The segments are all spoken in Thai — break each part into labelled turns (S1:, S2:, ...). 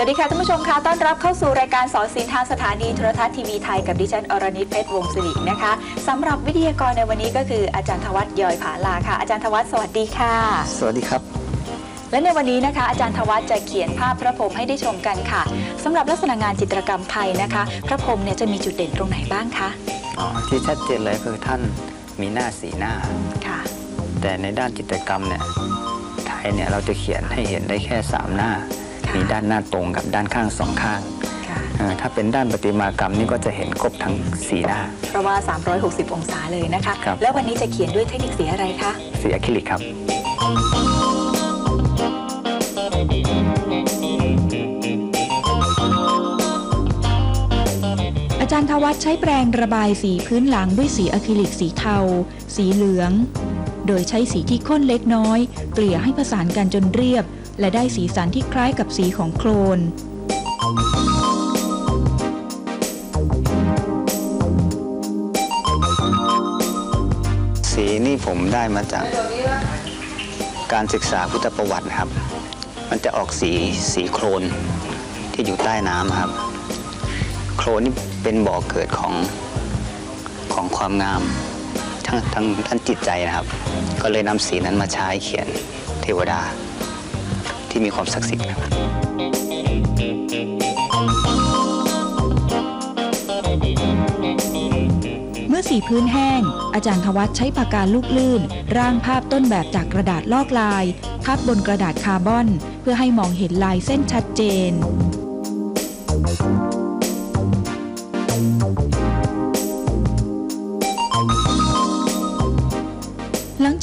S1: สวัสดีค่ะท่านผู้ชมคะต้อนรับเข้าสู่รายการสอนศิลป์ทางสถานีโทรทัศน์ทีวีไทยกับดิฉันอรณิตเพชรวงศ์สิรินะคะสำหรับวิทยากรในวันนี้ก็คืออาจารย์ธวัฒน์ยอยผาลาค่ะ อาจารย์ธวัฒน์สวัสดีค่ะ
S2: สวัสดีครับ
S1: และในวันนี้นะคะ อาจารย์ธวัฒน์จะเขียนภาพพระพรหมให้ได้ชมกันค่ะสำหรับลักษณะงานจิตรกรรมไทยนะคะ พระพรหมเนี่ยจะมีจุดเด่นตรงไหนบ้างคะ
S2: อ๋อที่ชัดเจนเลยคือท่านมีหน้าสีหน้า
S1: ค่ะ
S2: แต่ในด้านจิตรกรรมเนี่ยไทยเนี่ยเราจะเขียนให้เห็นได้แค่3หน้า
S1: ค่ะ
S2: มีด้านหน้าตรงกับด้านข้างสองข้าง
S1: ค่ะ
S2: เออถ้าเป็นด้านประติมากรรมนี่ก็จะเห็นครบทั้งสีหน้า
S1: เพราะว่า 360 องศาเลยนะคะ
S2: ครับ
S1: แล้ววันนี้จะเขียนด้วยเทคนิคสีอะไรคะ
S2: สีอะคริลิกครับ
S3: อาจารย์ทวัฒน์ใช้แปรงระบายสีพื้นหลังด้วยสีอะคริลิกสีเทา สีเหลือง โดยใช้สีที่ข้นเล็กน้อย เกลี่ยให้ผสานกันจนเรียบ และได้สีสันที่คล้ายกับสีของโคลน
S2: สีนี่ผมได้มาจากการศึกษาพุทธประวัตินะครับ มันจะออกสีสีโครนที่อยู่ใต้น้ำครับ โครนนี่เป็นบ่อกเกิดของของความงามทั้งทั้งทั้งจิตใจนะครับ ก็เลยนำสีนั้นมาใช้เขียนเทวดา ที่มีความศักดิ์สิทธิ์ครับ
S3: เมื่อสีพื้นแห้ง อาจารย์ทวัฒใช้ปากกาลูกลื่น ร่างภาพต้นแบบจากกระดาษลอกลายทับบนกระดาษคาร์บอน เพื่อให้มองเห็นลายเส้นชัดเจน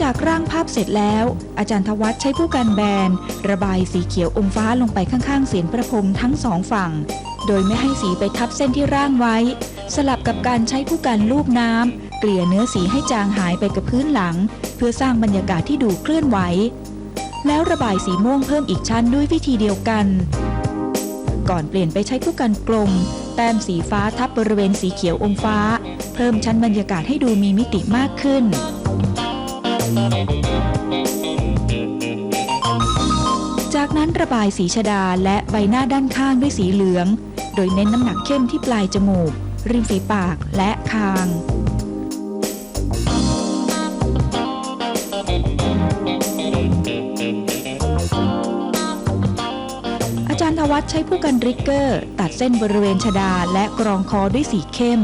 S3: จากร่างภาพเสร็จแล้ว อาจารย์ทวัฒใช้ผู้กันแบน ระบายสีเขียวอมฟ้าลงไปข้างๆเสียนประพรมทั้งสองฝั่ง โดยไม่ให้สีไปทับเส้นที่ร่างไว้ สลับกับการใช้ผู้กันลูบน้ำเกลี่ยเนื้อสีให้จางหายไปกับพื้นหลัง เพื่อสร้างบรรยากาศที่ดูเคลื่อนไหว แล้วระบายสีม่วงเพิ่มอีกชั้นด้วยวิธีเดียวกัน ก่อนเปลี่ยนไปใช้ผู้กันกลมแต้มสีฟ้าทับบริเวณสีเขียวอมฟ้า เพิ่มชั้นบรรยากาศให้ดูมีมิติมากขึ้น จากนั้นระบายสีชดาและใบหน้าด้านข้างด้วยสีเหลือง โดยเน้นน้ำหนักเข้มที่ปลายจมูก ริมฝีปากและคาง อาจารย์ทวัฒใช้ผู้กันริกเกอร์ ตัดเส้นบริเวณชดาและกรองคอด้วยสีเข้ม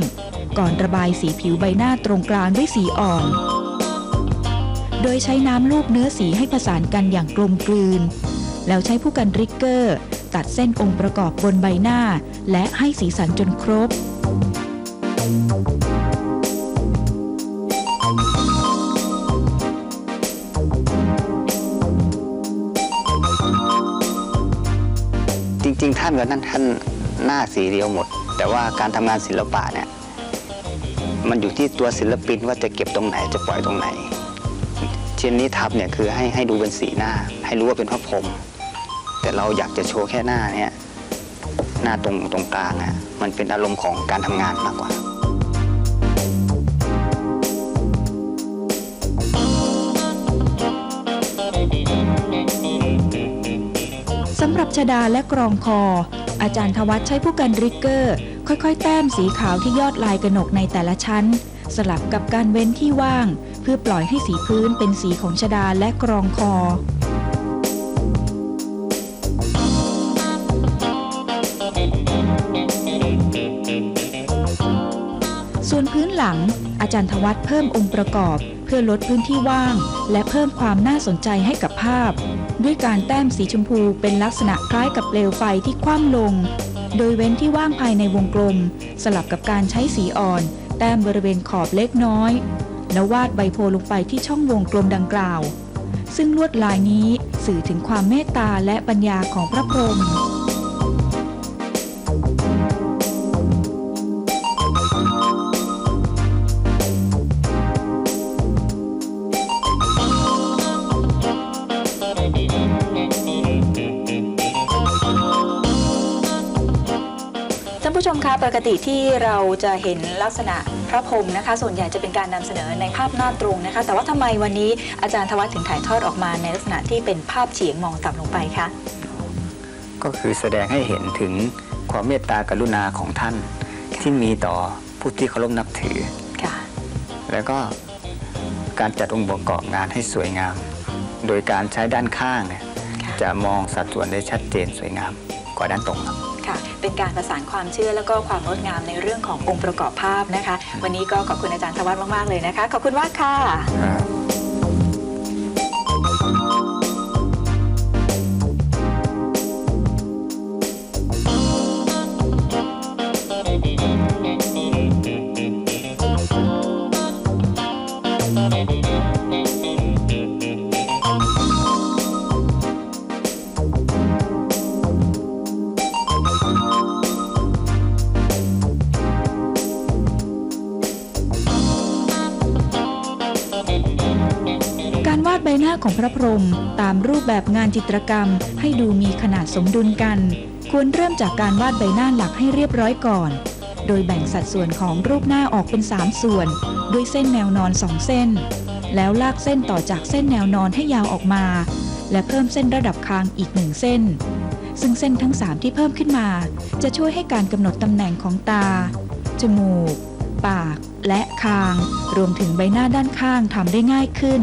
S3: ก่อนระบายสีผิวใบหน้าตรงกลางด้วยสีอ่อน โดยใช้น้ำลูบเนื้อสีให้ผสานกันอย่างกลมกลืน แล้วใช้ผู้กันริกเกอร์ ตัดเส้นองค์ประกอบบนใบหน้า และให้สีสันจนครบ
S2: จริง ๆ ท่านกับนั่นท่านหน้าสีเดียวหมด แต่ว่าการทำงานศิลปะเนี่ยมันอยู่ที่ตัวศิลปินว่าจะเก็บตรงไหนจะปล่อยตรงไหน เช่นนี้ทับเนี่ยคือให้ให้ดูเป็นสีหน้า ให้รู้ว่าเป็นพระพรหมแต่เราอยากจะโชว์แค่หน้าเนี่ยหน้าตรงตรงกลางอะมันเป็นอารมณ์ของการทำงานมากกว่า
S3: สำหรับชดาและกรองคอ อาจารย์ทวัฒใช้ผู้กันริกเกอร์ ค่อยๆ แต้มสีขาวที่ยอดลายกระหนกในแต่ละชั้น สลับกับการเว้นที่ว่าง เพื่อปล่อยให้สีพื้นเป็นสีของชดาและกรองคอ ส่วนพื้นหลัง อาจารย์ทวัฒน์เพิ่มองค์ประกอบ เพื่อลดพื้นที่ว่าง และเพิ่มความน่าสนใจให้กับภาพ ด้วยการแต้มสีชมพูเป็นลักษณะคล้ายกับเปลวไฟที่คว่ำลง โดยเว้นที่ว่างภายในวงกลม สลับกับการใช้สีอ่อน แต้มบริเวณขอบเล็กน้อย แล้ววาดใบโพลงไปที่ช่องวงกลมดังกล่าว ซึ่งลวดลายนี้สื่อถึงความเมตตาและปัญญาของพระพรหม
S1: กติที่เราจะเห็นลักษณะพระพรหมนะคะ ส่วนใหญ่จะเป็นการนำเสนอในภาพหน้าตรงนะคะ แต่ว่าทำไมวันนี้อาจารย์ทวัฒน์ถึงถ่ายทอดออกมาในลักษณะที่เป็นภาพเฉียงมองต่ำลงไปคะ
S2: ก็คือแสดงให้เห็นถึงความเมตตากรุณาของท่านที่มีต่อผู้ที่เคารพนับถือ
S1: ค่ะ
S2: แล้วก็การจัดองค์ประกอบงานให้สวยงาม โดยการใช้ด้านข้างเนี่ย
S1: ค่ะ
S2: จะมองสัดส่วนได้ชัดเจนสวยงามกว่าด้านตรงครับ
S1: ค่ะ เป็นการประสานความเชื่อแล้วก็ความงดงามในเรื่องขององค์ประกอบภาพนะคะ วันนี้ก็ขอบคุณอาจารย์ธวัฒน์มากๆเลยนะคะ ขอบคุณมากค่ะ
S3: ใบหน้าของพระพรหมตามรูปแบบงานจิตรกรรม ให้ดูมีขนาดสมดุลกัน ควรเริ่มจากการวาดใบหน้าหลักให้เรียบร้อยก่อน โดยแบ่งสัดส่วนของรูปหน้าออกเป็น 3 ส่วน ด้วยเส้นแนวนอน2เส้น แล้วลากเส้นต่อจากเส้นแนวนอนให้ยาวออกมา และเพิ่มเส้นระดับคางอีกหนึ่งเส้น ซึ่งเส้นทั้ง 3 ที่เพิ่มขึ้นมา จะช่วยให้การกำหนดตำแหน่งของตา จมูก ปาก และคาง รวมถึงใบหน้าด้านข้างทำได้ง่ายขึ้น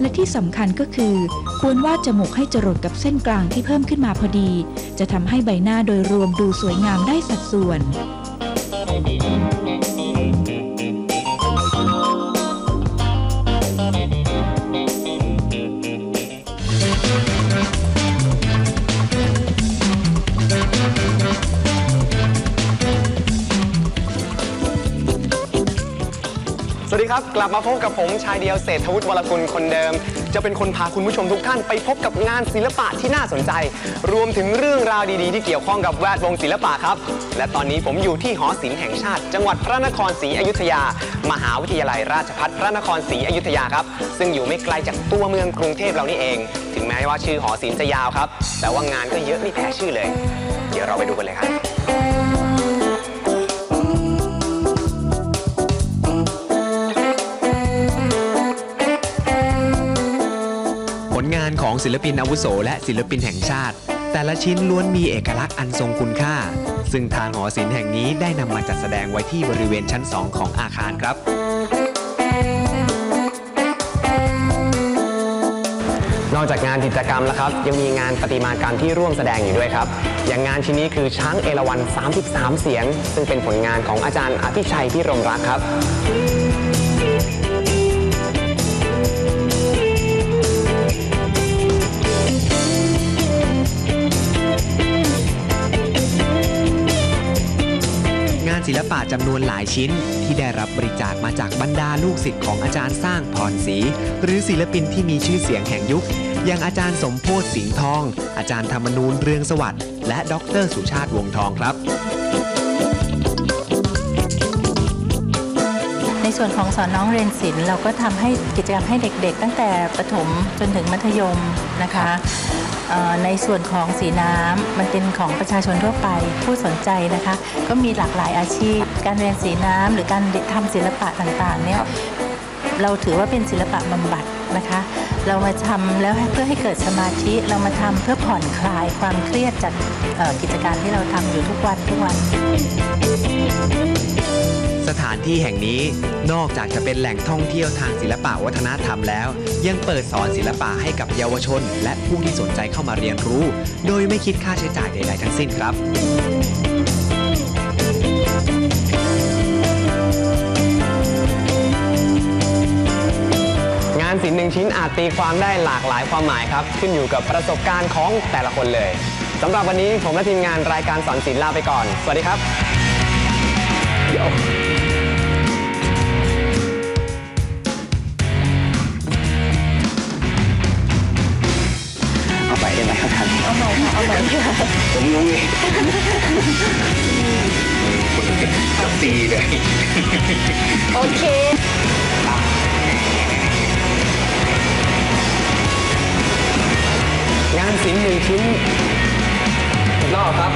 S3: และที่สำคัญก็คือ ควรวาดจมูกให้จรดกับเส้นกลางที่เพิ่มขึ้นมาพอดี จะทำให้ใบหน้าโดยรวมดูสวยงามได้สัดส่วน
S4: ครับ กลับมาพบกับผมชายเดียวเศรษฐวุฒิวรกุลคนเดิม จะเป็นคนพาคุณผู้ชมทุกท่านไปพบกับงานศิลปะที่น่าสนใจ รวมถึงเรื่องราวดีๆ ที่เกี่ยวข้องกับแวดวงศิลปะครับ และตอนนี้ผมอยู่ที่หอศิลป์แห่งชาติ จังหวัดพระนครศรีอยุธยา มหาวิทยาลัยราชภัฏพระนครศรีอยุธยาครับ ซึ่งอยู่ไม่ไกลจากตัวเมืองกรุงเทพเรานี่เอง ถึงแม้ว่าชื่อหอศิลป์จะยาวครับ แต่ว่างานก็เยอะไม่แพ้ชื่อเลย เดี๋ยวเราไปดูกันเลยครับา
S5: นของศิลปินอาวุโสและศิลปินแห่งชาติ แต่ละชิ้นล้วนมีเอกลักษณ์อันทรงคุณค่า ซึ่งทางหอศิลป์แห่งนี้ได้นำมาจัดแสดงไว้ที่บริเวณชั้น 2 ของอาคารครับ
S4: นอกจากงานจิตรกรรมแล้วครับ ยังมีงานประติมากรรมที่ร่วมแสดงอยู่ด้วยครับ อย่างงานชิ้นนี้คือช้างเอราวัณ33 เสียง ซึ่งเป็นผลงานของอาจารย์อภิชัยพิรมรักครับ
S5: ศิลปะจำนวนหลายชิ้น ที่ได้รับบริจาคมาจากบรรดาลูกศิษย์ของอาจารย์สร้างพรศรีหรือศิลปินที่มีชื่อเสียงแห่งยุค อย่างอาจารย์สมโพธสิงห์ทอง อาจารย์ธรรมนูญเรืองสวัสดิ์และดรสุชาติวงทองครับ
S6: ในส่วนของสอนน้องเรียนศิลป์เราก็ทำให้กิจกรรมให้เด็กๆ ตั้งแต่ประถมจนถึงมัธยมนะคะ ในส่วนของสีน้ำมันเป็นของประชาชนทั่วไปผู้สนใจนะคะ ก็มีหลากหลายอาชีพ การเรียนสีน้ำหรือการทำศิลปะต่างๆเนี่ยเราถือว่าเป็นศิลปะบำบัดนะคะ เรามาทำแล้วให้เพื่อให้เกิดสมาธิเรามาทำเพื่อผ่อนคลายความเครียดจากเอ่อกิจการที่เราทำอยู่ทุกวันทุกวัน
S5: สถานที่แห่งนี้ นอกจากจะเป็นแหล่งท่องเที่ยวทางศิลปะวัฒนธรรมแล้ว ยังเปิดสอนศิลปะให้กับเยาวชน และผู้ที่สนใจเข้ามาเรียนรู้ โดยไม่คิดค่าใช้จ่ายใดๆทั้งสิ้นครับ
S4: งานศิลป์หนึ่งชิ้นอาจตีความได้หลากหลายความหมายครับ ขึ้นอยู่กับประสบการณ์ของแต่ละคนเลยสำหรับวันนี้ผมและทีมงานรายการสอนศิลป์ลาไปก่อน สวัสดีครับ
S2: ผมงงเองคนเป็นตีเลย
S1: โอเค
S4: งานศิลป์หนึ่งชิ้นอีกรอบครับ